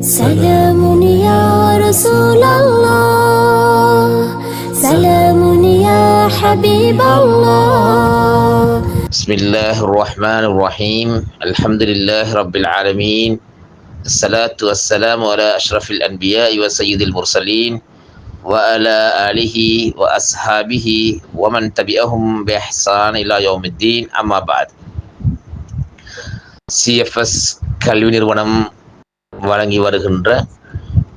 سلام يا رسول الله سلام يا حبيب الله بسم الله الرحمن الرحيم الحمد لله رب العالمين الصلاة والسلام على أشرف الأنبياء وسيد المرسلين وعلى آله وأصحابه ومن تبعهم بإحسان إلى يوم الدين أما بعد CFS கல்வி நிறுவனம் வழங்கி வருகின்ற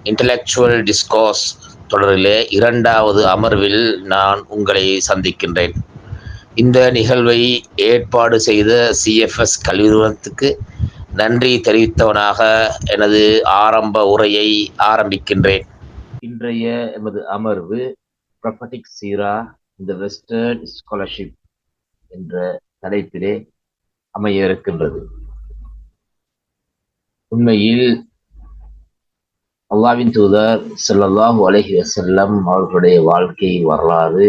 இன்டலெக்சுவல் டிஸ்கோஸ் தொடரிலே இரண்டாவது அமர்வில் நான் உங்களை சந்திக்கின்றேன். இந்த நிகழ்வை ஏற்பாடு செய்த சிஎஃப்எஸ் கல்வி நிறுவனத்துக்கு நன்றி தெரிவித்தவனாக எனது ஆரம்ப உரையை ஆரம்பிக்கின்றேன். இன்றைய எமது அமர்வு ப்ரொபட்டிக் சீரா இந்த வெஸ்டர்ன் ஸ்காலர்ஷிப் என்ற தலைப்பிலே அமைய இருக்கின்றது. உண்மையில் அல்லாவின் தூதர் செல்லல்லாஹு அலஹி வசல்லம் அவர்களுடைய வாழ்க்கை வரலாறு.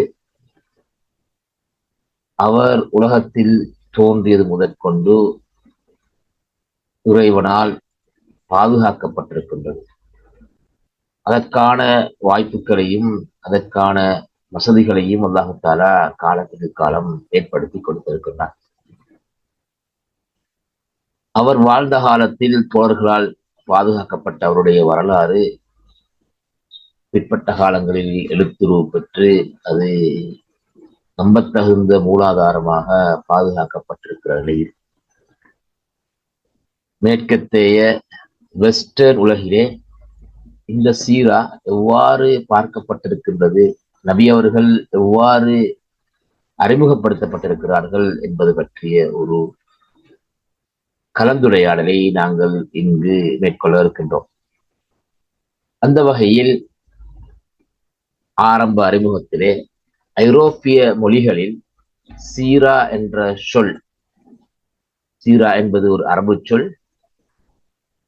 அவர் உலகத்தில் தோன்றியது முதற்கொண்டு இறைவனால் பாதுகாக்கப்பட்டிருக்கின்றது. அதற்கான வாய்ப்புகளையும் அதற்கான வசதிகளையும் அல்லாஹாலா காலத்துக்கு காலம் ஏற்படுத்தி கொடுத்திருக்கின்றார் அவர் வாழ்ந்த காலத்தில் தோழர்களால் பாதுகாக்கப்பட்ட அவருடைய வரலாறு பிற்பட்ட காலங்களில் எழுத்துருவு பெற்று அது நம்பத்தகுந்த மூலாதாரமாக பாதுகாக்கப்பட்டிருக்கிற நிலையில் மேற்கத்தேய வெஸ்டர்ன் உலகிலே இந்த சீரா எவ்வாறு பார்க்கப்பட்டிருக்கின்றது? நபி அவர்கள் எவ்வாறு அறிமுகப்படுத்தப்பட்டிருக்கிறார்கள் என்பது பற்றிய ஒரு கலந்துரையாடலை நாங்கள் இங்கு மேற்கொள்ள இருக்கின்றோம். அந்த வகையில் ஆரம்ப அறிமுகத்திலே ஐரோப்பிய மொழிகளில் சீரா என்ற சொல் சீரா என்பது ஒரு அரபு சொல்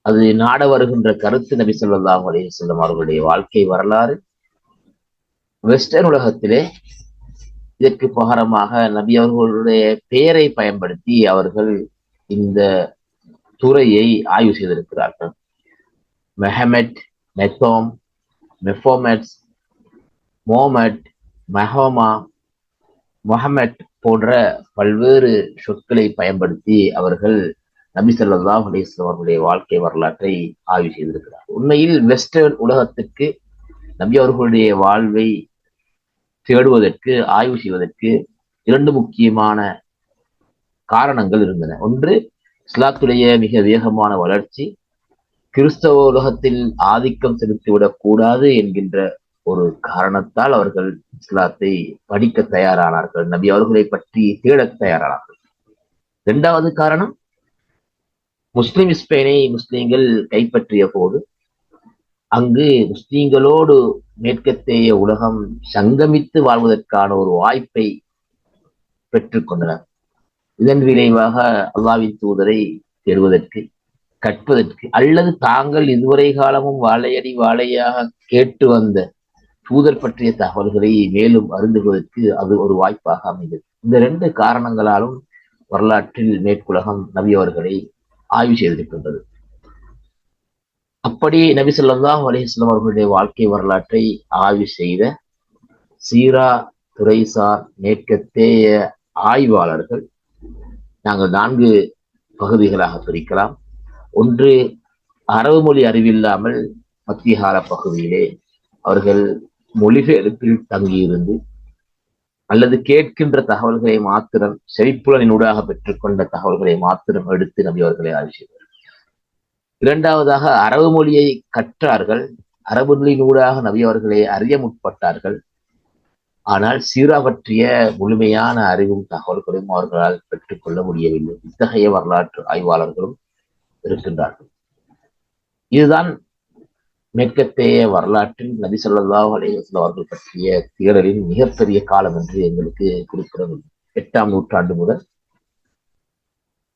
அது நாட வருகின்ற கருத்து நபி சொல்லாஹ் அலையம் அவர்களுடைய வாழ்க்கை வரலாறு. வெஸ்டர்ன் உலகத்திலே இதற்கு பகரமாக நபி அவர்களுடைய பெயரை பயன்படுத்தி அவர்கள் இந்த துறையை ஆய்வு செய்திருக்கிறார்கள். மெஹமெட் மெத்தோம் மெஃபோமெட்ஸ் மோமட் மெஹோமா மொஹமெட் போன்ற பல்வேறு சொற்களை பயன்படுத்தி அவர்கள் நபி ஸல்லல்லாஹு அலைஹி அவர்களுடைய வாழ்க்கை வரலாற்றை ஆய்வு செய்திருக்கிறார் உண்மையில் வெஸ்டர்ன் உலகத்திற்கு நபி அவர்களுடைய வாழ்வை தேடுவதற்கு ஆய்வு செய்வதற்கு இரண்டு முக்கியமான காரணங்கள் இருந்தன. ஒன்று இஸ்லாத்துடைய மிக வேகமான வளர்ச்சி கிறிஸ்தவ உலகத்தில் ஆதிக்கம் செலுத்திவிடக் கூடாது என்கின்ற ஒரு காரணத்தால் அவர்கள் இஸ்லாத்தை படிக்க தயாரானார்கள். நபி அவர்களை பற்றி தேடத் தயாரானார்கள். இரண்டாவது காரணம் முஸ்லிம் ஸ்பெயினை முஸ்லிம்கள் கைப்பற்றிய போது அங்கு முஸ்லிம்களோடு மேற்கத்தேய உலகம் சங்கமித்து வாழ்வதற்கான ஒரு வாய்ப்பை பெற்றுக்கொண்டனர் இதன் விளைவாக அல்லாவின் தூதரை தேடுவதற்கு கற்பதற்கு அல்லது தாங்கள் இதுவரை காலமும் வாழையடி வாழையாக கேட்டு வந்த தூதர் பற்றிய தகவல்களை மேலும் அருந்துவதற்கு அது ஒரு வாய்ப்பாக அமைந்தது. இந்த ரெண்டு காரணங்களாலும் வரலாற்றில் மேற்குலகம் நபி அவர்களை ஆய்வு செய்திருக்கின்றது. அப்படி நபி சொல்லாஹ் அலிஸ்லாம் அவர்களுடைய வாழ்க்கை வரலாற்றை ஆய்வு செய்த சீரா துறைசார் மேற்கத்தேய ஆய்வாளர்கள் நாங்கள் நான்கு பகுதிகளாக பிரிக்கலாம். ஒன்று அரபு மொழி அறிவில்லாமல் மத்தியகால பகுதியிலே அவர்கள் மொழிபெயர்ப்பில் தங்கியிருந்து அல்லது கேட்கின்ற தகவல்களை மாத்திரம் செழிப்புலனினூடாக பெற்றுக்கொண்ட தகவல்களை மாத்திரம் எடுத்து நபி அவர்களை ஆய்வு செய்தார் இரண்டாவதாக அரபு மொழியை கற்றார்கள் அரபு மொழியினூடாக நபி அவர்களை அறிய முற்பட்டார்கள். ஆனால் சீரா பற்றிய முழுமையான அறிவும் தகவல்களும் அவர்களால் பெற்றுக்கொள்ள முடியவில்லை. இத்தகைய வரலாற்று ஆய்வாளர்களும் இருக்கின்றார்கள். இதுதான் மேற்கத்தைய வரலாற்றில் நபி சொல்லாஹ் அலைவாஸ்லாம் அவர்கள் பற்றிய தேடலின் மிகப்பெரிய காலம் என்று எங்களுக்கு குறிப்பிடது எட்டாம் நூற்றாண்டு முதல்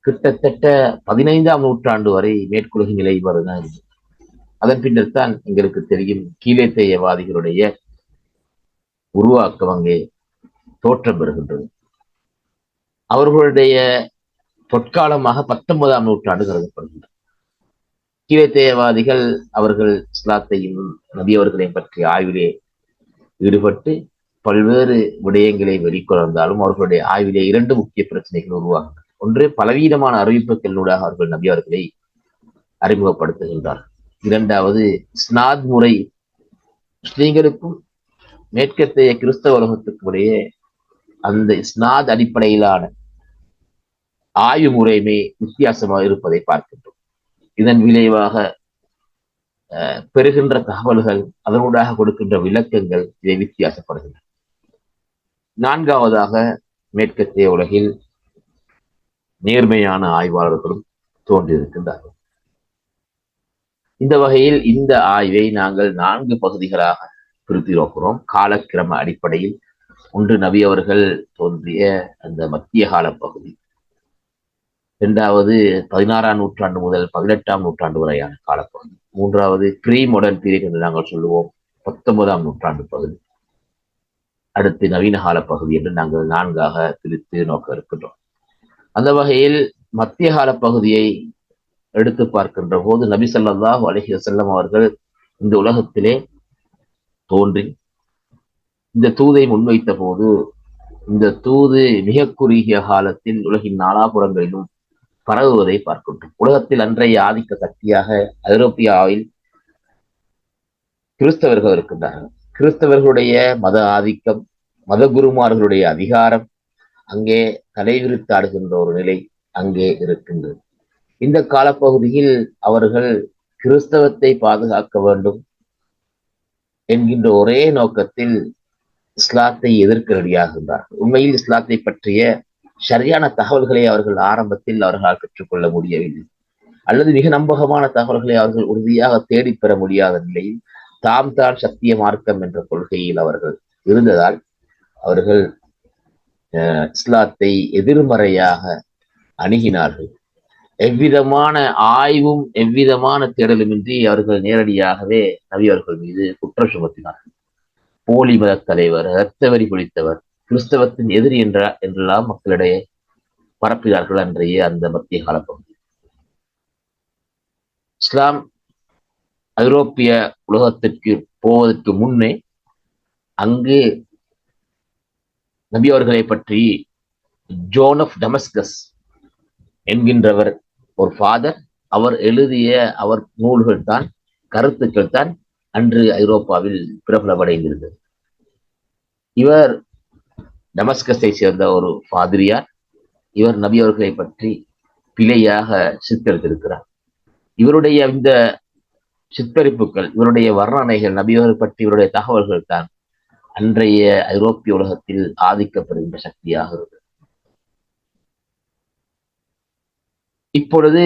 கிட்டத்தட்ட பதினைந்தாம் நூற்றாண்டு வரை மேற்குலக நிலை வருதான் அதன் பின்னர் தான் எங்களுக்கு தெரியும் கீழேத்தையவாதிகளுடைய உருவாக்கம் அங்கே தோற்றம் பெறுகின்றது அவர்களுடைய பொற்காலமாக பத்தொன்பதாம் நூற்றாண்டு கருதப்படுகின்றது. கீழத்தேயவாதிகள் அவர்கள் இஸ்லாத்தையும் நபி அவர்களையும் பற்றிய ஆய்விலே ஈடுபட்டு பல்வேறு விடயங்களை வெளிக்கொணர்ந்தாலும் அவர்களுடைய ஆய்விலே இரண்டு முக்கிய பிரச்சனைகள் உருவாகும் ஒன்று பலவீனமான அறிவிப்புகளினூடாக அவர்கள் நபி அவர்களை அறிமுகப்படுத்துகின்றார் இரண்டாவது ஸ்னாத் முறை முஸ்லீம்களுக்கும் மேற்கத்தைய கிறிஸ்தவ உலகத்துக்குடைய இடையே அந்த ஸ்நாத் அடிப்படையிலான ஆய்வு முறையுமே வித்தியாசமாக இருப்பதை பார்க்கின்றோம். இதன் விளைவாக அஹ், பெறுகின்ற தகவல்கள் அதனூடாக கொடுக்கின்ற விளக்கங்கள் இதை வித்தியாசப்படுகின்றன. நான்காவதாக மேற்கத்திய உலகில் நேர்மையான ஆய்வாளர்களும் தோன்றியிருக்கின்றார்கள். இந்த வகையில் இந்த ஆய்வை நாங்கள் நான்கு பகுதிகளாக பிரித்திருக்கிறோம். காலக்கிரம அடிப்படையில் ஒன்று நபி அவர்கள் தோன்றிய அந்த மத்திய கால பகுதி. இரண்டாவது பதினாறாம் நூற்றாண்டு முதல் பதினெட்டாம் நூற்றாண்டு வரையான காலப்பகுதி மூன்றாவது ப்ரீ மாடர்ன் பீரியட் என்று நாங்கள் சொல்லுவோம். பத்தொன்பதாம் நூற்றாண்டு பகுதி. அடுத்து நவீன கால பகுதி என்று நாங்கள் நான்காக பிரித்து நோக்க இருக்கின்றோம். அந்த வகையில் மத்திய கால பகுதியை எடுத்து பார்க்கின்ற போது நபி சல்லாஹ் அலஹி வசல்லம் அவர்கள் இந்த உலகத்திலே தோன்றி இந்த தூதை முன்வைத்த போது இந்த தூது மிக குறுகிய காலத்தில் உலகின் நாலாபுறங்களிலும் பரவுவதை பார்க்கின்றோம். உலகத்தில் அன்றைய ஆதிக்க சக்தியாக ஐரோப்பியாவில் கிறிஸ்தவர்கள் இருக்கின்றார்கள். கிறிஸ்தவர்களுடைய மத ஆதிக்கம் மத குருமார்களுடைய அதிகாரம் அங்கே தலைவிரித்தாடுகின்ற ஒரு நிலை அங்கே இருக்கின்றது. இந்த காலப்பகுதியில் அவர்கள் கிறிஸ்தவத்தை பாதுகாக்க வேண்டும். என்கின்ற ஒரே நோக்கத்தில் இஸ்லாத்தை எதிர்க்க ரெடியாகின்றார்கள் உண்மையில் இஸ்லாத்தை பற்றிய சரியான தகவல்களை அவர்கள் ஆரம்பத்தில் அவர்களால் பெற்றுக்கொள்ள முடியவில்லை. அல்லது மிக நம்பகமான தகவல்களை அவர்கள் உறுதியாக தேடிப்பெற முடியாத நிலையில் தாம் தான் சத்திய மார்க்கம் என்ற கொள்கையில் அவர்கள் இருந்ததால் அவர்கள் அஹ், இஸ்லாத்தை எதிர்மறையாக அணுகினார்கள். எவ்விதமான ஆய்வும் எவ்விதமான தேடலுமின்றி அவர்கள் நேரடியாகவே நபி அவர்கள் மீது குற்றம் சுமத்தினார்கள் போலி மத தலைவர் இரத்தவரி குளித்தவர் கிறிஸ்தவத்தின் எதிரி என்ற என்றெல்லாம் மக்களிடையே பரப்பினார்கள் அன்றைய அந்த மத்திய கால பகுதி இஸ்லாம் ஐரோப்பிய உலகத்திற்கு போவதற்கு முன்னே அங்கு நபி அவர்களை பற்றி ஜோன் ஆஃப் டமஸ்கஸ் என்கின்றவர் ஒரு ஃபாதர் அவர் எழுதிய அவர் நூல்கள் தான் கருத்துக்கள் தான் அன்று ஐரோப்பாவில் பிரபலமடைந்திருந்தது. இவர் டமஸ்கஸை சேர்ந்த ஒரு ஃபாதிரியார் இவர் நபி அவர்களை பற்றி பிழையாக சித்தரித்திருக்கிறார். இவருடைய இந்த சித்தரிப்புகள் இவருடைய வர்ணனைகள் நபியவர்கள் பற்றி இவருடைய தகவல்கள் தான் அன்றைய ஐரோப்பிய உலகத்தில் ஆதிக்கப்படுகின்ற சக்தியாக இருந்தது. இப்பொழுது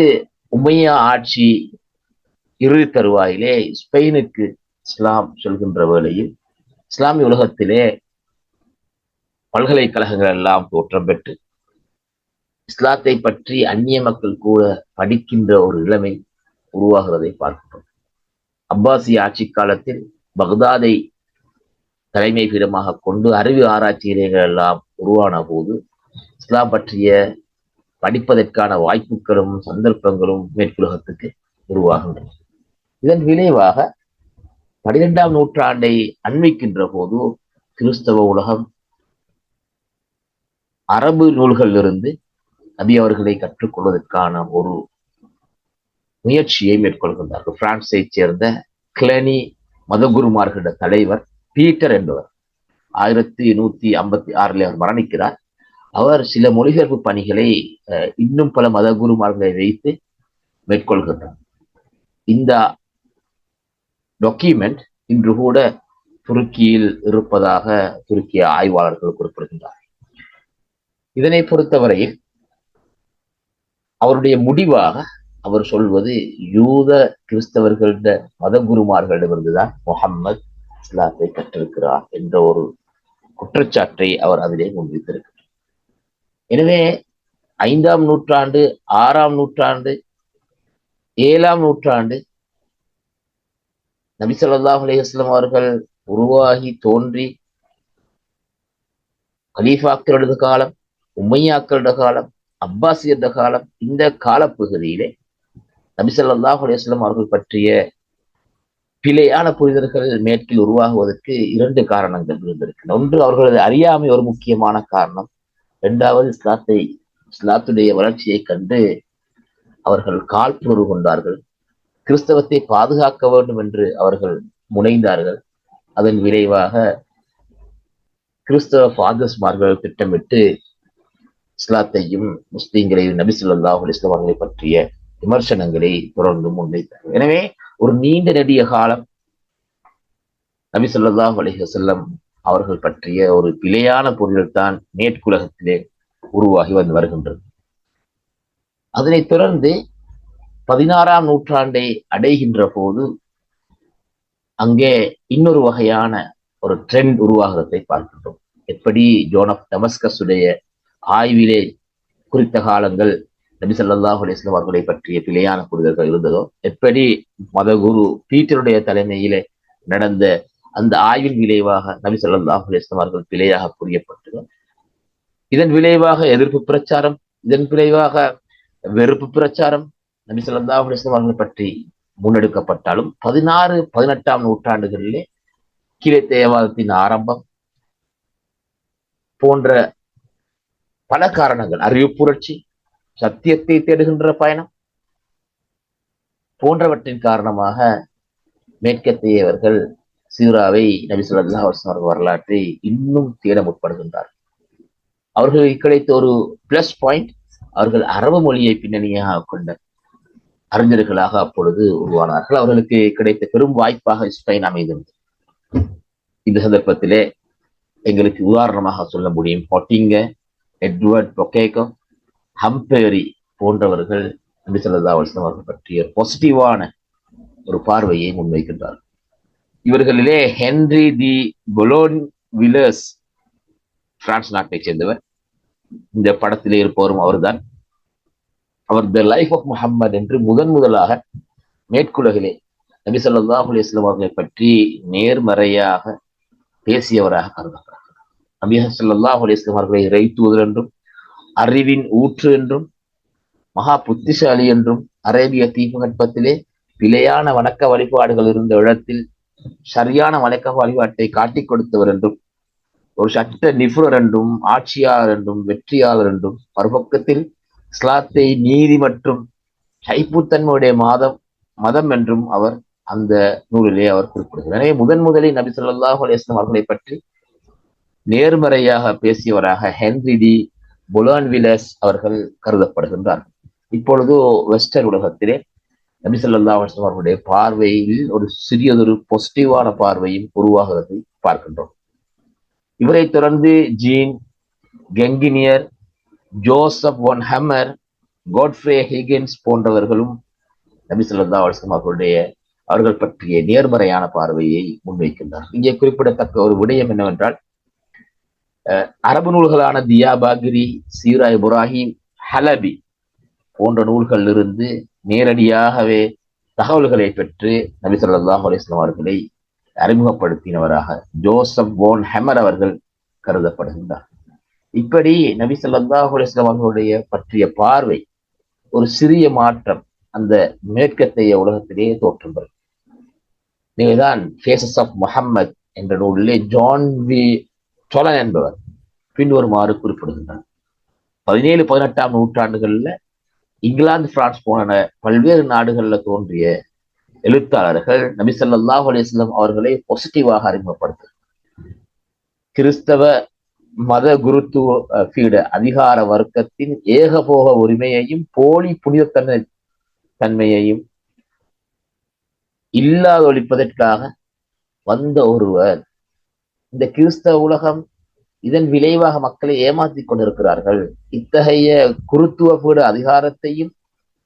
உமையா ஆட்சி இறுதி தருவாயிலே ஸ்பெயினுக்கு இஸ்லாம் சொல்கின்ற வேளையில் இஸ்லாமிய உலகத்திலே பல்கலைக்கழகங்கள் எல்லாம் தோற்றம் பெற்று இஸ்லாத்தை பற்றி அந்நிய மக்கள் கூட படிக்கின்ற ஒரு நிலைமை உருவாகிறதை பார்க்கிறோம் அப்பாசி ஆட்சி காலத்தில் பக்தாதை தலைமை பீடமாக கொண்டு அறிவு ஆராய்ச்சி நிலையங்கள் எல்லாம் உருவான போது இஸ்லாம் பற்றிய படிப்பதற்கான வாய்ப்புகளும் சந்தர்ப்பங்களும் மேற்குலகத்துக்கு உருவாகின்றன. இதன் விளைவாக பனிரெண்டாம் நூற்றாண்டை அண்மிக்கின்ற போது கிறிஸ்தவ உலகம் அரபு நூல்களிலிருந்து நபி அவர்களை கற்றுக்கொள்வதற்கான ஒரு முயற்சியை மேற்கொள்கின்றார்கள். பிரான்ஸை சேர்ந்த கிளனி மதகுருமார்களிட தலைவர் பீட்டர் என்பவர் ஆயிரத்தி நூத்தி ஐம்பத்தி ஆறில் அவர் மரணிக்கிறார். அவர் சில மொழிபெயர்ப்பு பணிகளை அஹ், இன்னும் பல மத குருமார்களை வைத்து மேற்கொள்கின்றார். இந்த டாக்குமெண்ட் இன்று கூட துருக்கியில் இருப்பதாக துருக்கிய ஆய்வாளர்கள் குறிப்பிடுகின்றார் இதனை பொறுத்தவரையில் அவருடைய முடிவாக அவர் சொல்வது யூத கிறிஸ்தவர்கள மதகுருமார்களிடமிருந்துதான் முகம்மது இஸ்லாத்தை கற்றிருக்கிறார் என்ற ஒரு குற்றச்சாட்டை அவர் அதிலே முன்வைத்திருக்கிறார். எனவே ஐந்தாம் நூற்றாண்டு ஆறாம் நூற்றாண்டு ஏழாம் நூற்றாண்டு நபி ஸல்லல்லாஹு அவர்கள் உருவாகி தோன்றி கலீஃபாக்களோட காலம் உம்மையாக்களோட காலம் அப்பாசியர்ட காலம் இந்த காலப்பகுதியிலே நபிசல்லாஹ் அலிஸ்லாம் அவர்கள் பற்றிய பிழையான புரிதல்கள் மேற்கில் உருவாகுவதற்கு இரண்டு காரணங்கள் இருந்திருக்கின்றன. ஒன்று அவர்களது அறியாமை ஒரு முக்கியமான காரணம். இரண்டாவது இஸ்லாத்தை இஸ்லாத்துடைய வளர்ச்சியை கண்டு அவர்கள் காழ்ப்புணர்வு கொண்டார்கள். கிறிஸ்தவத்தை பாதுகாக்க வேண்டும் என்று அவர்கள் முனைந்தார்கள். அதன் விளைவாக கிறிஸ்தவ ஃபாதர்ஸ்மார்கள் திட்டமிட்டு இஸ்லாத்தையும் முஸ்லீம்களையும் நபி சொல்லாஹ் இஸ்லாம் பற்றிய விமர்சனங்களை தொடர்ந்து முன்வைத்தார்கள். எனவே ஒரு நீண்ட நெடிய காலம் நபி சொல்லாஹ் அலிஹசல்லம் அவர்கள் பற்றிய ஒரு பிழையான பொருள் தான் மேற்குலகத்திலே உருவாகி வந்து வருகின்றது. அதனைத் தொடர்ந்து பதினாறாம் நூற்றாண்டை அடைகின்ற போது அங்கே இன்னொரு வகையான ஒரு ட்ரெண்ட் உருவாகிறதை பார்க்கின்றோம். எப்படி ஜோன் ஆஃப் டமஸ்கஸுடைய ஆய்விலே குறித்த காலங்கள் நபி சல்லாஹ் அலிஸ்லாம் அவர்களை பற்றிய பிழையான புரிதல்கள் இருந்ததோ எப்படி மதகுரு பீட்டருடைய தலைமையிலே நடந்த அந்த ஆய்வின் விளைவாக நபி சொல்லாஹு அலைஹி அவர்கள் பிழையாக புரியப்பட்டதோ இதன் விளைவாக எதிர்ப்பு பிரச்சாரம் இதன் விளைவாக வெறுப்பு பிரச்சாரம் நபி சொல்லாஹு அலைஹி அவர்களை பற்றி முன்னெடுக்கப்பட்டாலும் பதினாறு பதினெட்டாம் நூற்றாண்டுகளிலே கீழே தேவாதத்தின் ஆரம்பம் போன்ற பல காரணங்கள் அறிவு புரட்சி சத்தியத்தை தேடுகின்ற பயணம் போன்றவற்றின் காரணமாக மேற்கத்தியவர்கள் சீராவை நபி சொல்லா அவர்கள் வரலாற்றை இன்னும் தேட முற்படுகின்றார் அவர்களுக்கு கிடைத்த ஒரு பிளஸ் பாயிண்ட் அவர்கள் அரபு மொழியை பின்னணியாக கொண்ட அறிஞர்களாக அப்பொழுது உருவானார்கள். அவர்களுக்கு கிடைத்த பெரும் வாய்ப்பாக ஸ்பெயின் அமைந்திருந்தது. இந்த சந்தர்ப்பத்திலே எங்களுக்கு உதாரணமாக சொல்ல முடியும். பொட்டிங்க எட்வர்ட் பொக்கேகோ ஹம்பேரி போன்றவர்கள் நபி சொல்லா அவர்கள் பற்றிய பாசிட்டிவான ஒரு பார்வையை முன்வைக்கின்றார்கள். இவர்களிலே ஹென்ரி தி பொலோன் விலர்ஸ் பிரான்ஸ் நாட்டைச் சேர்ந்தவர். இந்த படத்திலே இருப்பவரும் அவர்தான். அவர் த லைஃப் ஆஃப் முஹம்மது என்று முதன் முதலாக மேற்குலகிலே நபி சொல்லாஹ் அலிஸ்லாம் அவர்களை பற்றி நேர்மறையாக பேசியவராக கருதப்படுகிறார். நபி சொல்லாஹ் அலிஸ்லாம் அவர்களை இறைத்துவதல் என்றும் அறிவின் ஊற்று என்றும் மகா புத்திசாலி என்றும் அரேபிய தீபகற்பத்திலே பிழையான வணக்க வழிபாடுகள் இருந்த இடத்தில் சரியான வழக்க வழிபாட்டை காட்டி கொடுத்தவர் என்றும் ஒரு சட்ட நிபுணர் என்றும் ஆட்சியாளர் என்றும் வெற்றியாளர் என்றும் மறுபக்கத்தில் இஸ்லாத்தை நீதி மற்றும் சைப்புத்தன்மையுடைய மாதம் மதம் என்றும் அவர் அந்த நூலிலே அவர் குறிப்பிடுகிறார். எனவே முதன் முதலில் நபி சொல்லாஹ் அலிஸ்லாம் அவர்களை பற்றி நேர்மறையாக பேசியவராக ஹென்ரி டி புலான் விலஸ் அவர்கள் கருதப்படுகின்றார் இப்பொழுது வெஸ்டர் உலகத்திலே நபி சொல்லா அலிஸ்லாம் அவர்களுடைய பார்வையில் ஒரு சிறியதொரு பாசிட்டிவான பார்வையும் உருவாகிறது பார்க்கின்றோம். இவரை தொடர்ந்து Jean Gagnier Joseph von Hammer Godfrey Higgins போன்றவர்களும் நபி சொல்லா அவர்களுடைய அவர்கள் பற்றிய நேர்மறையான பார்வையை முன்வைக்கின்றார் இங்கே குறிப்பிடத்தக்க ஒரு விடயம் என்னவென்றால் அரபு நூல்களான தியாபாகிரி சீரா இப்ராஹிம் ஹலபி போன்ற நூல்களிலிருந்து நேரடியாகவே தகவல்களை பெற்று நபி சொல்லாஹ் அலிஸ்லாம் அவர்களை அறிமுகப்படுத்தினவராக ஜோசப் போன் ஹெமர் அவர்கள் கருதப்படுகின்றார். இப்படி நபி சொல்லாஹ் அலிஸ்லாம் அவர்களுடைய பற்றிய பார்வை ஒரு சிறிய மாற்றம் அந்த மேற்கத்தைய உலகத்திலேயே தோற்றம் பெறும். நீங்கள்தான் ஃபேசஸ் ஆஃப் முஹம்மத் என்ற நூலிலே ஜான் வி சொலன் என்பவர் பின்வருமாறு குறிப்பிடுகின்றார். பதினேழு பதினெட்டாம் நூற்றாண்டுகளில் இங்கிலாந்து பிரான்ஸ் போன பல்வேறு நாடுகளில் தோன்றிய எழுத்தாளர்கள் நபி சொல்லாஹ் அலிஸ்லாம் அவர்களை பாசிட்டிவாக அறிமுகப்படுத்து கிறிஸ்தவ மத குருத்துவ பீட அதிகார வர்க்கத்தின் ஏகபோக உரிமையையும் போலி புனிதத்தன்மை தன்மையையும் இல்லாதொழிப்பதற்காக வந்த ஒருவர். இந்த கிறிஸ்தவ உலகம் இதன் விளைவாக மக்களை ஏமாற்றி கொண்டிருக்கிறார்கள். இத்தகைய குருத்துவ பீட அதிகாரத்தையும்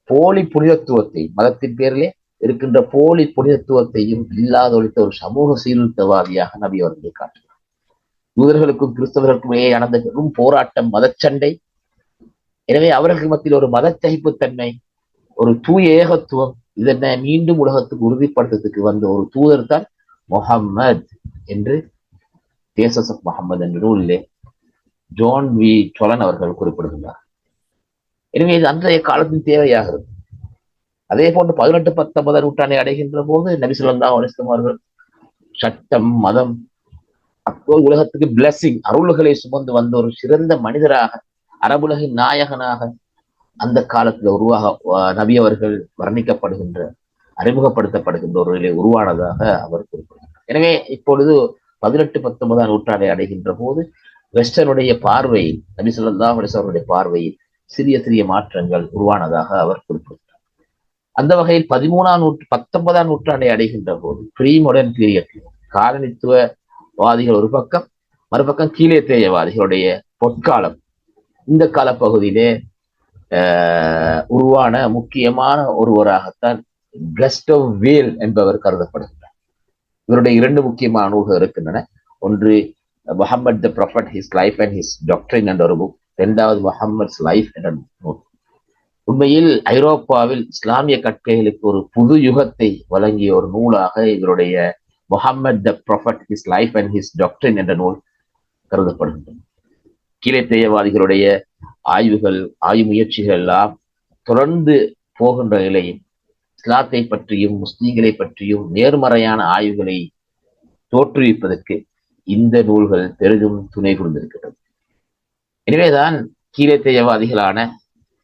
போலி புனிதத்துவத்தையும் மதத்தின் பேரிலே இருக்கின்ற போலி புனிதத்துவத்தையும் இல்லாதொழித்த ஒரு சமூக சீர்திருத்தவாதியாக நபி அவர்களை காட்டுகிறார். யூதர்களுக்கும் கிறிஸ்தவர்களுக்கும் இடையே நடந்த பெரும் போராட்டம் மதச்சண்டை. எனவே அவர்கள் மத்தியில் ஒரு மதச்சகிப்புத்தன்மை ஒரு தூய ஏகத்துவம் இதனை மீண்டும் உலகத்துக்கு உறுதிப்படுத்துறதுக்கு வந்த ஒரு தூதர் தான் முகம்மது என்று தேசஸ் ஆஃப் முகமது என்ற நூலிலே ஜோன் வி டொலன் அவர்கள் குறிப்பிடுகின்றார். எனவே இது அன்றைய காலத்தின் தேவையாகிறது அதே போன்று பதினெட்டு பத்தொன்பதாம் நூற்றாண்டை அடைகின்ற போது நபிசுல்லா அலிஸ்லாம் அவர்கள் சட்டம் மதம் அப்போ உலகத்துக்கு பிளஸ்ஸிங் அருள்களை சுமந்து வந்த ஒரு சிறந்த மனிதராக அரபுலகின் நாயகனாக அந்த காலத்துல உருவாக நபி அவர்கள் வர்ணிக்கப்படுகின்ற அறிமுகப்படுத்தப்படுகின்ற ஒரு நிலை உருவானதாக அவர் குறிப்பிடுகிறார். எனவே இப்பொழுது பதினெட்டு பத்தொன்பதாம் நூற்றாண்டை அடைகின்ற போது வெஸ்டருடைய பார்வையில் நபிசல்லா அவருடைய பார்வையில் சிறிய சிறிய மாற்றங்கள் உருவானதாக அவர் குறிப்பிட்டார். அந்த வகையில் பதிமூணாம் நூற்று பத்தொன்பதாம் நூற்றாண்டை அடைகின்ற போது ப்ரீ மாடர்ன் பீரியட் காலனித்துவவாதிகள் ஒரு பக்கம் மறுபக்கம் கீழே தேயவாதிகளுடைய பொற்காலம் இந்த காலப்பகுதியிலே ஆஹ், உருவான முக்கியமான ஒருவராகத்தான் கஸ்டவ் வேல் என்பவர் கருதப்படுகிறார். இவருடைய இரண்டு முக்கியமான நூல்கள் இருக்கின்றன. ஒன்று Muhammad the prophet his life and his doctrine என்ற ஒரு புக் இரண்டாவது முகமட்ஸ் லைஃப் என்ற நூல் உண்மையில் ஐரோப்பாவில் இஸ்லாமிய கற்கைகளுக்கு ஒரு புது யுகத்தை வழங்கிய ஒரு நூலாக இவருடைய Muhammad the prophet his life and his doctrine என்ற நூல் கருதப்படுகின்றன கீழே தேயவாதிகளுடைய ஆய்வுகள் ஆய்வு முயற்சிகள் எல்லாம் தொடர்ந்து போகின்ற நிலையில் இஸ்லாத்தை பற்றியும் முஸ்லீம்களை பற்றியும் நேர்மறையான ஆய்வுகளை தோற்றுவிப்பதற்கு இந்த நூல்கள் பெரிதும் துணை புரிந்திருக்கிறது எனவேதான் கீழே தேயவாதிகளான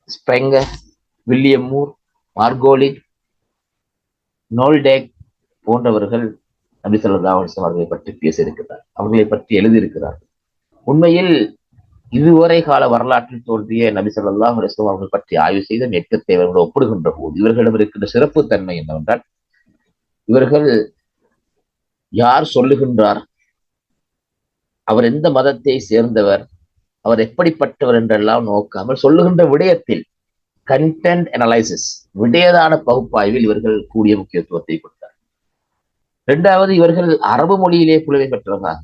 ஸ்பெங்கர் வில்லியம் மூர் மார்கோலின் நோல்டேக் போன்றவர்கள் நபி சொல்லா அவர்களை பற்றி பேசியிருக்கிறார். அவர்களை பற்றி எழுதியிருக்கிறார் உண்மையில் இதுவரை கால வரலாற்றில் தோன்றிய நபி சொல்லாஹ் அலைஹி அவர்கள் பற்றி ஆய்வு செய்த மேற்கத்தேவர்கள் ஒப்பிடுகின்ற போது இவர்களிடம் இருக்கின்ற சிறப்பு தன்மை என்னவென்றால் இவர்கள் யார் சொல்லுகின்றார்? அவர் எந்த மதத்தை சேர்ந்தவர்? அவர் எப்படிப்பட்டவர் என்றெல்லாம் நோக்காமல் சொல்லுகின்ற விடயத்தில் கண்டென்ட் அனலைசிஸ் விடயதான பகுப்பாய்வில் இவர்கள் கூடிய முக்கியத்துவத்தை கொடுத்தார். இரண்டாவது இவர்கள் அரபு மொழியிலே புலமை பெற்றவர்களாக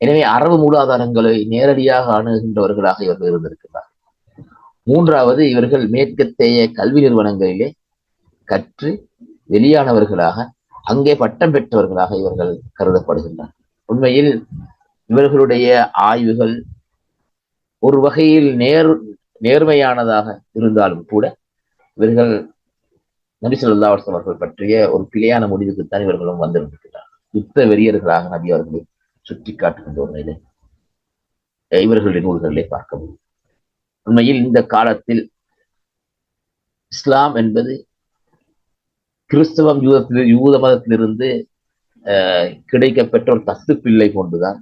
எனவே அரபு மூலாதாரங்களை நேரடியாக அணுகின்றவர்களாக இவர்கள் இருந்திருக்கிறார். மூன்றாவது இவர்கள் மேற்கத்தேய கல்வி நிறுவனங்களிலே கற்று வெளியானவர்களாக அங்கே பட்டம் பெற்றவர்களாக இவர்கள் கருதப்படுகின்றனர். உண்மையில் இவர்களுடைய ஆய்வுகள் ஒரு வகையில் நேர் நேர்மையானதாக இருந்தாலும் கூட இவர்கள் நபி அவர்கள் பற்றிய ஒரு பிழையான முடிவுக்குத்தான் இவர்களும் வந்திருந்திருக்கிறார் யுத்த வெறியர்களாக நபி அவர்களை சுட்டி காட்டுகின்ற ஒரு நிலை இவர்களுடைய நூல்களிலே பார்க்க முடியும். உண்மையில் இந்த காலத்தில் இஸ்லாம் என்பது கிறிஸ்தவம் யூதத்தில் யூத மதத்திலிருந்து கிடைக்கப்பெற்ற ஒரு தத்து பிள்ளை கொண்டுதான்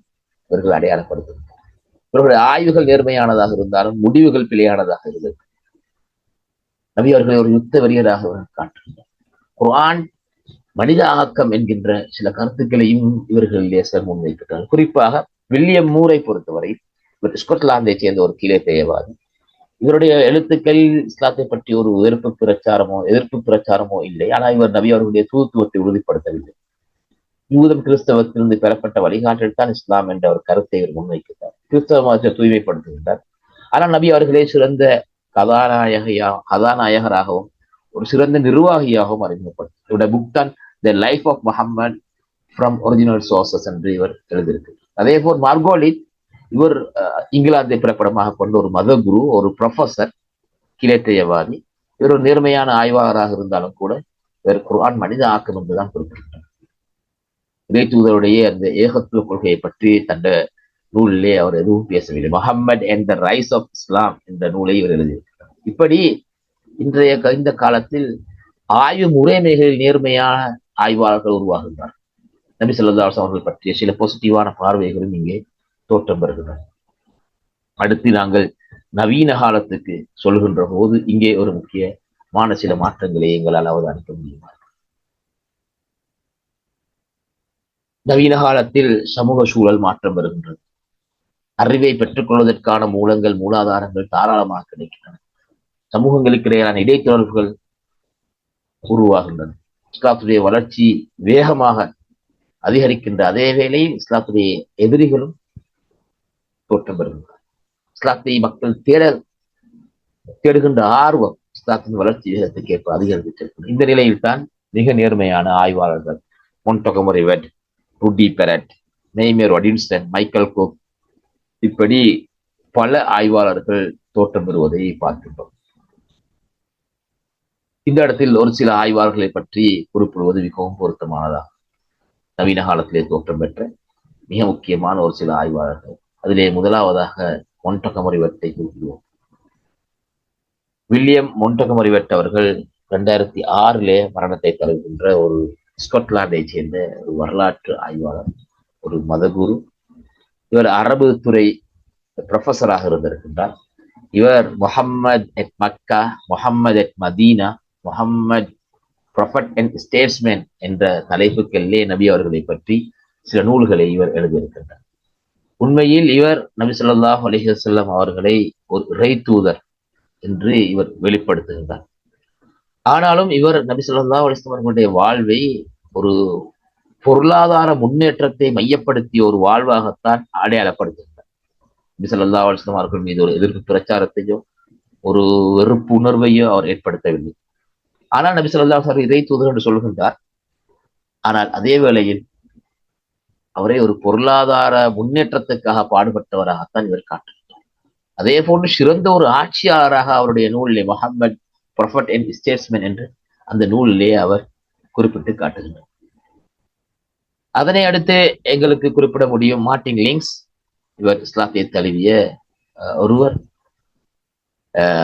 இவர்கள் அடையாளப்படுத்துகிறார் இவர்களுடைய ஆய்வுகள் நேர்மையானதாக இருந்தாலும் முடிவுகள் பிழையானதாக இருந்தது நபி அவர்களை ஒரு யுத்த வெறியராக அவர்கள் காட்டுகின்றனர். குரான் மனித ஆக்கம் என்கின்ற சில கருத்துக்களையும் இவர்கள் லேசர் முன்வைக்கிறார் குறிப்பாக வில்லியம் மூரை பொறுத்தவரை இவர் ஸ்கொட்லாந்தை சேர்ந்த ஒரு கீழே தேயவாதி இவருடைய எழுத்துக்கள் இஸ்லாத்தை பற்றி ஒரு எதிர்ப்பு பிரச்சாரமோ எதிர்ப்பு பிரச்சாரமோ இல்லை. ஆனால் இவர் நபி அவர்களுடைய தூத்துவத்தை உறுதிப்படுத்தவில்லை. யூதம் கிறிஸ்தவத்திலிருந்து பெறப்பட்ட வழிகாட்டில் தான் இஸ்லாம் என்ற ஒரு கருத்தை இவர் முன்வைக்கிறார். கிறிஸ்தவ மதத்தை தூய்மைப்படுத்துகின்றார். ஆனால் நபி அவர்களே சிறந்த கதாநாயகையா கதாநாயகராகவும் ஒரு சிறந்த நிர்வாகியாகவும் அறிமுகப்படுத்தும் இவருடைய புக் தான் the life of Muhammad from original sources என்று இவர் எழுதியிருக்கு. அதே போல் மார்கோலித் இவர் இங்கிலாந்தை பிறப்பிடமாக கொண்ட ஒரு மத குரு ஒரு ப்ரொஃபசர் கிலேத்தையவாதி இவர் ஒரு நேர்மையான ஆய்வாளராக இருந்தாலும் கூட இவர் குர்ஆன் மனித ஆக்கம் என்றுதான் குறிப்பிட்டார். இறைத்தூதருடைய அந்த ஏகத்துவ கொள்கையை பற்றி தந்த நூலிலே அவர் எதுவும் பேசவில்லை. Muhammad and the rise of Islam என்ற நூலை இவர் எழுதியிருக்கிறார். இப்படி இன்றைய க- இந்த காலத்தில் ஆய்வு முறைமைகளில் நேர்மையான ஆய்வாளர்கள் உருவாகின்றார். நபி ஸல்லல்லாஹு அவர்கள் பற்றிய சில பாசிட்டிவான பார்வைகளும் இங்கே தோற்றம் பெறுகின்றன. அடுத்து நாங்கள் நவீன காலத்துக்கு சொல்கின்ற போது இங்கே ஒரு முக்கியமான சில மாற்றங்களை எங்களால் அவதானிக்க முடியுமா? நவீன காலத்தில் சமூக சூழல் மாற்றம் வருகின்றது அறிவை பெற்றுக்கொள்வதற்கான மூலங்கள் மூலாதாரங்கள் தாராளமாக கிடைக்கின்றன. சமூகங்களுக்கு இடையிலான இடைத்தொடர்புகள் உருவாகின்றன. இஸ்லாத்துடைய வளர்ச்சி வேகமாக அதிகரிக்கின்ற அதே வேளையில் இஸ்லாத்துடைய எதிரிகளும் தோற்றம் பெறுகின்றனர். இஸ்லாத்தை மக்கள் தேட தேடுகின்ற ஆர்வம் இஸ்லாத்தின் வளர்ச்சி விகிதத்துக்கு ஏற்ப அதிகரித்திருக்கிறது. இந்த நிலையில் தான் மிக நேர்மையான ஆய்வாளர்கள் மொன்டொகமரி வெட் ருடி பெரட் நெய்மேர் ஒடின்ஸ்டன் மைக்கேல் குக் இப்படி பல ஆய்வாளர்கள் தோற்றம் பெறுவதை பார்க்கின்றோம். இந்த இடத்தில் ஒரு சில ஆய்வாளர்களை பற்றி குறிப்பிடுவது மிகவும் பொருத்தமானதாகும் நவீன காலத்திலே தோற்றம் பெற்ற மிக முக்கியமான ஒரு சில ஆய்வாளர்கள். அதிலே முதலாவதாக மொண்டகமரிவட்டை குறிப்பிடுவோம். வில்லியம் மொண்டகமரிவட் அவர்கள் இரண்டாயிரத்தி ஆறிலே மரணத்தை தருகின்ற ஒரு ஸ்காட்லாந்தை சேர்ந்த ஒரு வரலாற்று ஆய்வாளர் ஒரு மதகுரு. இவர் அரபு துறை ப்ரொஃபஸராக இருந்திருக்கின்றார். இவர் Muhammad at Mecca Muhammad at Medina Muhammad prophet and statesman என்ற தலைப்புக்கெல்லே நபி அவர்களை பற்றி சில நூல்களை இவர் எழுதியிருக்கின்றார். உண்மையில் இவர் நபி சொல்லாஹ் அலிஹசல்லாம் அவர்களை ஒரு இறை தூதர் என்று இவர் வெளிப்படுத்துகின்றார். ஆனாலும் இவர் நபி சொல்லாஹ் அலிஸ்லாம் அவர்களுடைய வாழ்வை ஒரு பொருளாதார முன்னேற்றத்தை மையப்படுத்திய ஒரு வாழ்வாகத்தான் அடையாளப்படுத்துகின்றார். நபி சொல்லாஹ் அலிஸ்லாம் அவர்கள் மீது ஒரு எதிர்ப்பு பிரச்சாரத்தையோ ஒரு வெறுப்பு உணர்வையோ அவர் ஏற்படுத்தவில்லை. ஆனால் நபி சொல்லா சார் இறை தூதர் என்று சொல்கின்றார். ஆனால் அதே வேளையில் அவரே ஒரு பொருளாதார முன்னேற்றத்துக்காக பாடுபட்டவராகத்தான் இவர் காட்டுகிறார் அதே போன்று சிறந்த ஒரு ஆட்சியாளராக அவருடைய நூலிலே முகமது ப்ரொஃபட் அண்ட் ஸ்டேட்ஸ்மேன் என்று அந்த நூலிலே அவர் குறிப்பிட்டு காட்டுகின்றார். அதனை அடுத்து எங்களுக்கு குறிப்பிட முடியும் மார்டின் லிங்ஸ் இவர் இஸ்லாத்தை தழுவிய அஹ், ஒருவர்.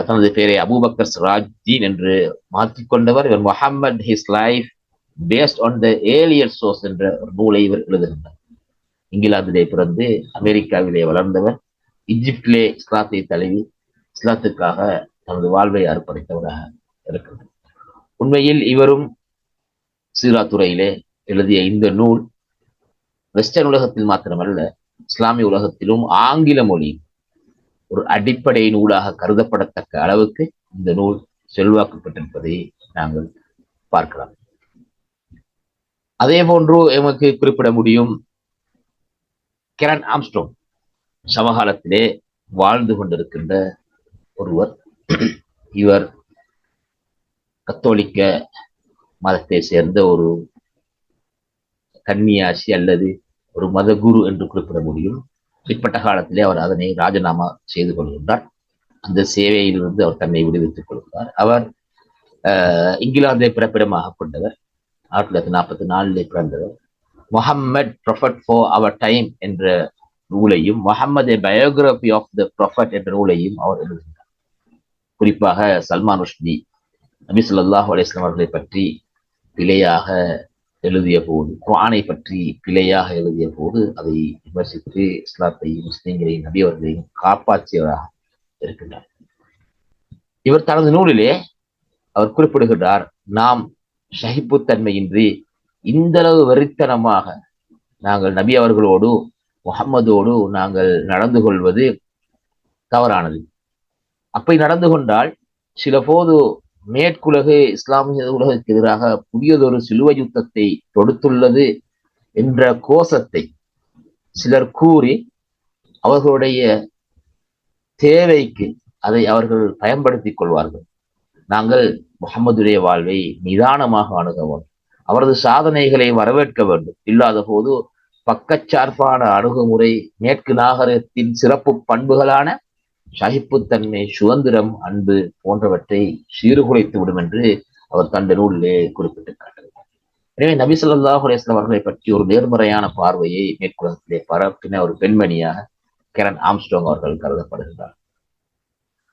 தனது பெயரை அபூபக்கர் சிராஜ்தீன் என்று மாற்றிக்கொண்டவர் இவர் Muhammad his life based on the earlier source என்ற ஒரு நூலை இவர் எழுதுகின்றார் இங்கிலாந்திலே பிறந்து அமெரிக்காவிலே வளர்ந்தவர். இஜிப்டிலே இஸ்லாத்தை தழுவி இஸ்லாத்துக்காக தனது வாழ்வை அர்ப்பணித்தவராக இருக்கிறார் உண்மையில் இவரும் சீராத்துறையிலே எழுதிய இந்த நூல் வெஸ்டர்ன் உலகத்தில் மாத்திரமல்ல இஸ்லாமிய உலகத்திலும் ஆங்கில மொழி ஒரு அடிப்படை நூலாக கருதப்படத்தக்க அளவுக்கு இந்த நூல் செல்வாக்கு பெற்றிருப்பதை நாங்கள் பார்க்கலாம். அதே போன்று எமக்கு குறிப்பிட முடியும் கிரண் ஆம்ஸ்டோங் சமகாலத்திலே வாழ்ந்து கொண்டிருக்கின்ற ஒருவர். இவர் கத்தோலிக்க மதத்தை சேர்ந்த ஒரு கன்னியாசி அல்லது ஒரு மதகுரு என்று குறிப்பிட முடியும். பிற்பட்ட காலத்திலே அவர் அதனை ராஜினாமா செய்து கொள்கின்றார். அந்த சேவையிலிருந்து அவர் தன்னை விடுவித்துக் கொள்கிறார் அவர் இங்கிலாந்தை பிறப்பிடமாக கொண்டவர். ஆயிரத்தி தொள்ளாயிரத்தி நாற்பத்தி நாலிலே பிறந்தவர். Muhammad prophet for our time என்ற நூலையும் Muhammad biography of the prophet என்ற நூலையும் அவர் எழுதுகிறார் குறிப்பாக சல்மான் ருஷ்டி நபி ஸல்லல்லாஹு அலிஸ்லாம் அவர்களை பற்றி பிழையாக எழுதிய போது குரானை பற்றி பிழையாக எழுதிய போது அதை விமர்சித்து இஸ்லாத்தையும் முஸ்லீம்களையும் நபி அவர்களையும் காப்பாற்றியவராக இருக்கின்றார். இவர் தனது நூலிலே அவர் குறிப்பிடுகின்றார் நாம் ஷஹிப்புத்தன்மையின்றி இந்தளவு வெறித்தனமாக நாங்கள் நபி அவர்களோடு முகம்மதோடு நாங்கள் நடந்து கொள்வது தவறானது. அப்படி நடந்து கொண்டால் சில போது மேற்குலகு இஸ்லாமிய உலகிற்கு எதிராக புதியதொரு சிலுவை யுத்தத்தை தொடுத்துள்ளது என்ற கோஷத்தை சிலர் கூறி அவர்களுடைய தேவைக்கு அதை அவர்கள் பயன்படுத்திக் கொள்வார்கள். நாங்கள் முகமதுடைய வாழ்வை நிதானமாக அணுக வேண்டும் அவரது சாதனைகளை வரவேற்க வேண்டும். இல்லாத போது பக்கச்சார்பான அணுகுமுறை மேற்கு நாகரத்தின் சிறப்பு பண்புகளான சகிப்புத்தன்மை சுதந்திரம் அன்பு போன்றவற்றை சீர்குலைத்து விடும் என்று அவர் தந்த நூலிலே குறிப்பிட்டு காட்டுகிறார் எனவே நபி ஸல்லல்லாஹு அலைஹி அவர்களை பற்றி ஒரு நேர்மறையான பார்வையை மேற்குலகத்திலே பரப்பின ஒரு பெண்மணியாக கிரண் ஆம்ஸ்டோங் அவர்கள் கருதப்படுகிறார்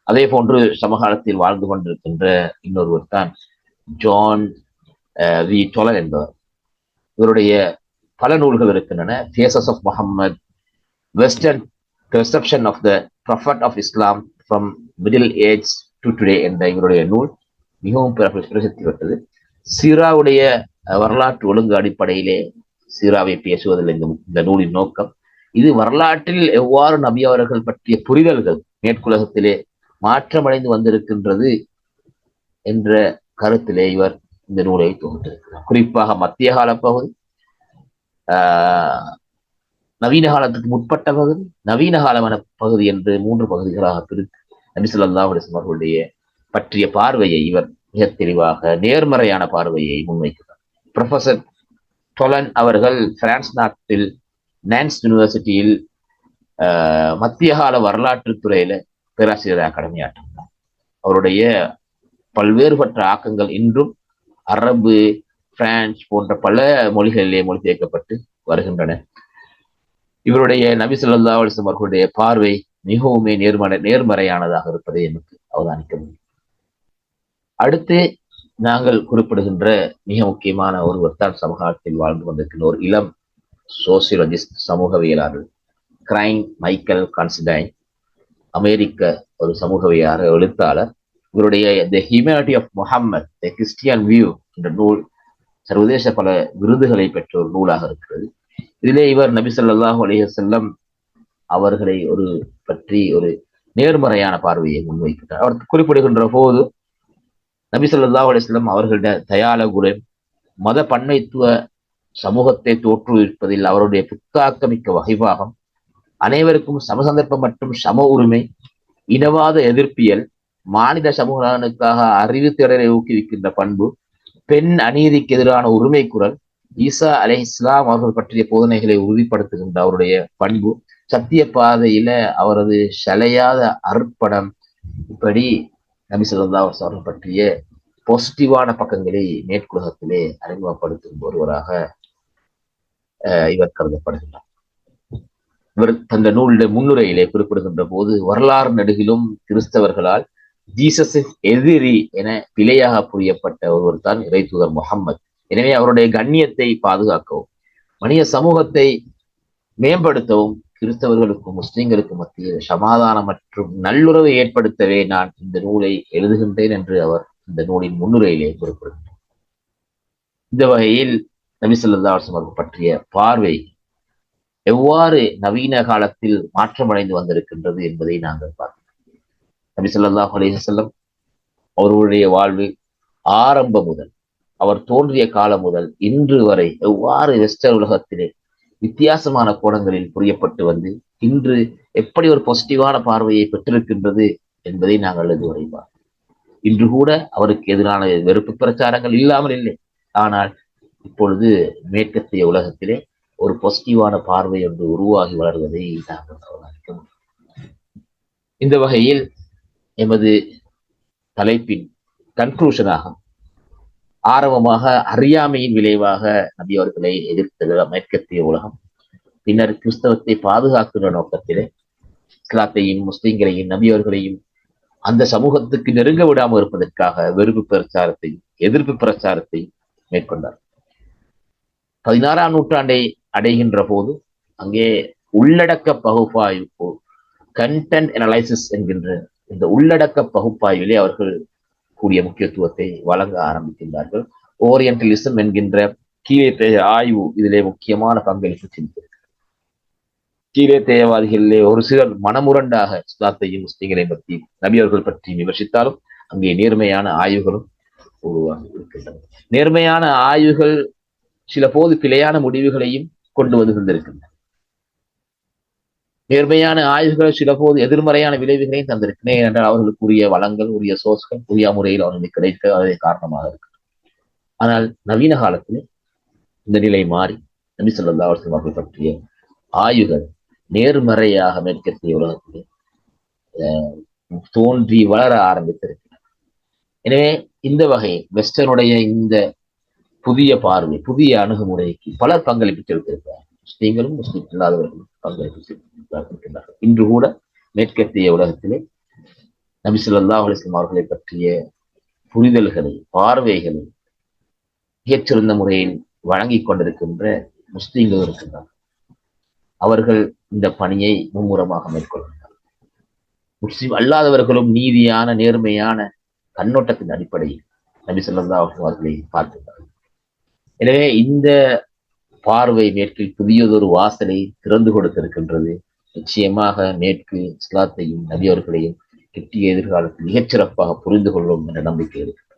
அதே போன்று சமகாலத்தில் வாழ்ந்து கொண்டிருக்கின்ற இன்னொருவர் தான் ஜான் அஹ், வி டொலர் என்பவர். இவருடைய பல நூல்கள் இருக்கின்றன. Faces of Muhammad western reception of the prophet of Islam from middle age to today என்ற இவருடைய நூல் மிகவும் பிரசித்தி பெற்றது சீராவுடைய வரலாற்று ஒழுங்கு அடிப்படையிலே சீராவை பேசுவதில் இந்த இந்த நூலின் நோக்கம். இது வரலாற்றில் எவ்வாறு நபி அவர்கள் பற்றிய புரிதல்கள் மேற்குலகத்திலே மாற்றமடைந்து வந்திருக்கின்றது என்ற கருத்திலே இவர் இந்த நூலை தொகுத்திருக்கிறார். குறிப்பாக மத்திய கால பகுதி ஆஹ், நவீன காலத்துக்கு முற்பட்ட பகுதி நவீன காலமான பகுதி என்று மூன்று பகுதிகளாக பிரித்து நபி ஸல்லல்லாஹு அவர்களுடைய பற்றிய பார்வையை இவர் மிக தெளிவாக நேர்மறையான பார்வையை முன்வைக்கிறார். ப்ரொஃபசர் டொலன் அவர்கள் பிரான்ஸ் நாட்டில் நான்ஸ் யூனிவர்சிட்டியில் மத்திய கால வரலாற்று துறையில பேராசிரியராக கடமையாற்றினார். அவருடைய பல்வேறுபட்ட ஆக்கங்கள் இன்றும் அரபு பிரான்ஸ் போன்ற பல மொழிகளிலே மொழிபெயர்க்கப்பட்டு வருகின்றன. இவருடைய நபி சொல்லா அலிஸ்லம் அவர்களுடைய பார்வை மிகவுமே நேர்மறை நேர்மறையானதாக இருப்பதை எனக்கு அவதானிக்க முடியும். அடுத்து நாங்கள் குறிப்பிடுகின்ற மிக முக்கியமான ஒருவர் தான் சமகாலத்தில் வாழ்ந்து வந்திருக்கின்ற ஒரு இளம் சோசியலஜிஸ்ட் சமூகவியலாளர் கிரைம் மைக்கேல் கான்சிடைன் அமெரிக்க ஒரு சமூகவியலாளர் எழுத்தாளர். இவருடைய the humanity of Muhammad the Christian view என்ற நூல் சர்வதேச பல விருதுகளை பெற்ற ஒரு நூலாக இருக்கிறது. இதிலே இவர் நபி ஸல்லல்லாஹு அலைஹி அவர்களை ஒரு பற்றி ஒரு நேர்மறையான பார்வையை முன்வைக்கின்றார் அவர் குறிப்பிடுகின்ற போது நபி ஸல்லல்லாஹு அலைஹி வஸல்லம் அவர்களுடைய தயால குணம் மத பன்மைத்துவ சமூகத்தை தோற்றுவிப்பதில் அவருடைய புத்தாக்கமிக்க வகைவாகம் அனைவருக்கும் சமசந்தர்ப்பம் மற்றும் சம உரிமை இனவாத எதிர்ப்பியல் மாநில சமூகங்களுக்காக அறிவு தேடலை ஊக்குவிக்கின்ற பண்பு பெண் அநீதிக்கு எதிரான உரிமை குரல் ஈசா அலை இஸ்லாம் அவர்கள் பற்றிய போதனைகளை உறுதிப்படுத்துகின்ற அவருடைய பண்பு சத்திய பாதையில அவரது சலையாத அர்ப்பணம் இப்படி நபி சொல்லா அவர்கள் பற்றிய பாசிட்டிவான பக்கங்களை மேற்குலகத்திலே அறிமுகப்படுத்தும் ஒருவராக இவர் கருதப்படுகின்றார். இவர் தந்த நூலுடைய முன்னுரையிலே குறிப்பிடுகின்ற போது வரலாறு நடுகிலும் கிறிஸ்தவர்களால் ஜீசஸின் எதிரி என பிழையாக புரியப்பட்ட ஒருவர் தான் இறை தூதர் முகம்மது எனவே அவருடைய கண்ணியத்தை பாதுகாக்கவும் மனித சமூகத்தை மேம்படுத்தவும் கிறிஸ்தவர்களுக்கும் முஸ்லிம்களுக்கும் மத்தியில் சமாதானம் மற்றும் நல்லுறவை ஏற்படுத்தவே நான் இந்த நூலை எழுதுகின்றேன் என்று அவர் இந்த நூலின் முன்னுரையிலே குறிப்பிடுகிறார் இந்த வகையில் நபி அவர்கள் பற்றிய பார்வை எவ்வாறு நவீன காலத்தில் மாற்றமடைந்து வந்திருக்கின்றது என்பதை நாங்கள் பார்க்கிறோம் நபி சொல்லாஹ் அலிஹசல்லம் அவர்களுடைய வாழ்வு ஆரம்ப முதல் அவர் தோன்றிய காலம் முதல் இன்று வரை எவ்வாறு வெஸ்டர் உலகத்திலே வித்தியாசமான கோணங்களில் புரியப்பட்டு வந்து இன்று எப்படி ஒரு பாசிட்டிவான பார்வையை பெற்றிருக்கின்றது என்பதை நாங்கள் இதுவரை இன்று கூட அவருக்கு எதிரான வெறுப்பு பிரச்சாரங்கள் இல்லாமல் இல்லை. ஆனால் இப்பொழுது மேற்கத்திய உலகத்திலே ஒரு பாசிட்டிவான பார்வை ஒன்று உருவாகி வளர்வதை நாங்கள் அவதானிக்க முடியும். இந்த வகையில் எமது தலைப்பின் கன்க்ளூஷனாக ஆரம்பமாக அறியாமையின் விளைவாக நபி அவர்களை எதிர்த்த மேற்கத்திய உலகம். பின்னர் கிறிஸ்தவத்தை பாதுகாக்கின்ற நோக்கத்திலே இஸ்லாத்தையும் முஸ்லிம்களையும் நபி அவர்களையும் அந்த சமூகத்துக்கு நெருங்க விடாமல் இருப்பதற்காக வெறுப்பு பிரச்சாரத்தையும் எதிர்ப்பு பிரச்சாரத்தையும் மேற்கொண்டார். பதினாறாம் நூற்றாண்டை அடைகின்ற போது அங்கே உள்ளடக்க பகுப்பாய்வு கண்டென்ட் அனலைசிஸ் என்கின்ற இந்த உள்ளடக்க பகுப்பாய்விலே அவர்கள் கூடிய முக்கியத்துவத்தை வழங்க ஆரம்பிக்கின்றார்கள். ஓரியன்டலிசம் என்கின்ற கீழே ஆய்வு இதிலே முக்கியமான பங்களிப்பு செலுத்தியிருக்கிறது கீழே ஒரு சிலர் மனமுரண்டாக இஸ்லாத்தையும் முஸ்லிம்களை பற்றி நபியவர்கள் பற்றி விமர்சித்தாலும் அங்கே நேர்மையான ஆய்வுகளும் உருவாகி இருக்கின்றன. நேர்மையான ஆய்வுகள் சில போது பிழையான முடிவுகளையும் கொண்டு வந்து தந்திருக்கின்றன. நேர்மையான ஆய்வுகள் சில போது எதிர்மறையான விளைவுகளையும் தந்திருக்கிறேன் ஏனென்றால் அவர்களுக்கு உரிய வளங்கள் உரிய சோர்ஸ்கள் உரிய முறையில் அவர்களுக்கு கிடைக்க அதே காரணமாக இருக்கு ஆனால் நவீன காலத்தில் இந்த நிலை மாறி நபி சொல்லா அவர்கள் பற்றிய ஆய்வுகள் நேர்மறையாக மேற்கத்திய உலகத்தில் தோன்றி வளர ஆரம்பித்திருக்கிறார் எனவே இந்த வகை வெஸ்டர்னுடைய இந்த புதிய பார்வை புதிய அணுகுமுறைக்கு பலர் பங்களிப்பு செலுத்திருக்கிறார் முஸ்லீம்களும் முஸ்லீம் இல்லாதவர்களும். பங்களிப்பு செலுத்தியிருக்கிறார்கள் இன்று கூட மேற்கத்திய உலகத்திலே நபிசுல்லா அலிஸ்லாம் அவர்களை பற்றிய புரிதல்களை பார்வைகளை மிகச்சிறந்த முறையில் வழங்கி கொண்டிருக்கின்ற முஸ்லீம்கள் இருக்கின்றனர் அவர்கள் இந்த பணியை மும்முரமாக மேற்கொள்கின்றனர் முஸ்லீம் அல்லாதவர்களும் நீதியான நேர்மையான கண்ணோட்டத்தின் அடிப்படையில் நபி சொல்லா அவர்களை பார்க்கிறார்கள் எனவே இந்த பார்வை மேற்கில் புதியதொரு வாசலை திறந்து கொடுத்திருக்கின்றது. நிச்சயமாக மேற்கு இஸ்லாத்தையும் நபியவர்களையும் கிட்டிய எதிர்காலத்தில் மிகச்சிறப்பாக புரிந்து கொள்ளும் என்ற நம்பிக்கை இருக்கின்றது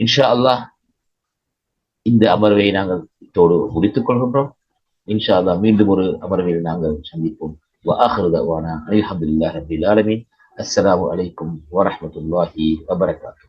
இன்ஷா அல்லாஹ் இந்த அமர்வை நாங்கள் இத்தோடு முடித்துக் கொள்கின்றோம். இன்ஷா அல்லாஹ் மீண்டும் ஒரு அமர்வில் நாங்கள் சந்திப்போம். அல்ஹம்துல்லா ரபில் ஆலமின். அஸ்லாம் வலைக்கும் வரமத்துல்லாஹி வபரகாத்